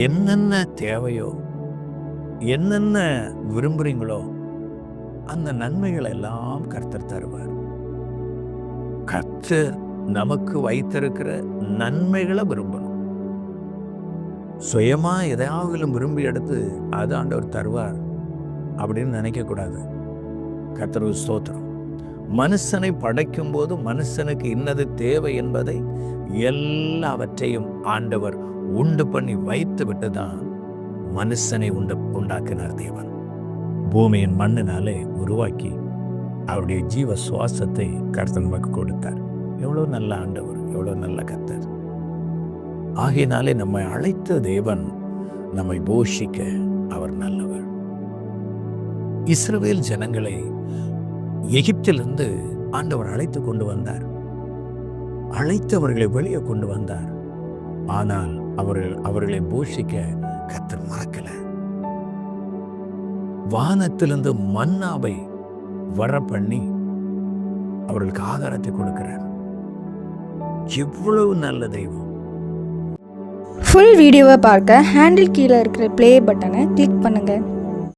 என்னென்ன தேவையோ என்னென்ன விரும்புறீங்களோ அந்த நன்மைகள் எல்லாம் கர்த்தர் தருவார். கர்த்தர் நமக்கு வைத்திருக்கிற நன்மைகளை விரும்பணும். சுயமா எதையாவது விரும்பி எடுத்து அது ஆண்டவர் தருவார் அப்படின்னு நினைக்கக்கூடாது. கர்த்தர் ஸ்தோத்திரம். மனுஷனை படைக்கும் போது மனுஷனுக்கு இன்னது தேவை என்பதை எல்லாவற்றையும் ஆண்டவர் உண்டு பண்ணி வைத்து விட்டு தான் மனுஷனை உண்டு உண்டாக்கினார் தேவன். பூமியின் மண்ணினாலே உருவாக்கி அவருடைய ஜீவ சுவாசத்தை கர்த்தர் நமக்கு கொடுத்தார். எவ்வளோ நல்ல ஆண்டவர் எவ்வளோ நல்ல கர்த்தர். ஆகையினாலே நம்மை அழைத்த தேவன் நம்மை போஷிக்க அவர் நல்லவர். இஸ்ரவேல் ஜனங்களை எகிப்திலிருந்து ஆண்டவர் அழைத்து கொண்டு வந்தார். அழைத்தவர்களை வெளியே கொண்டு வந்தார். ஆனால் அவர்கள் அவர்களை போஷிக்க கத்தர் மறக்கல. வானத்திலிருந்து மன்னாவை வர பண்ணி அவர்களுக்கு ஆகாரத்தை கொடுக்கிறார். எவ்வளவு நல்ல தெய்வம். ஃபுல் வீடியோவை பார்க்க ஹேண்டில் கீழே இருக்கிற ப்ளே பட்டனை கிளிக் பண்ணுங்கள்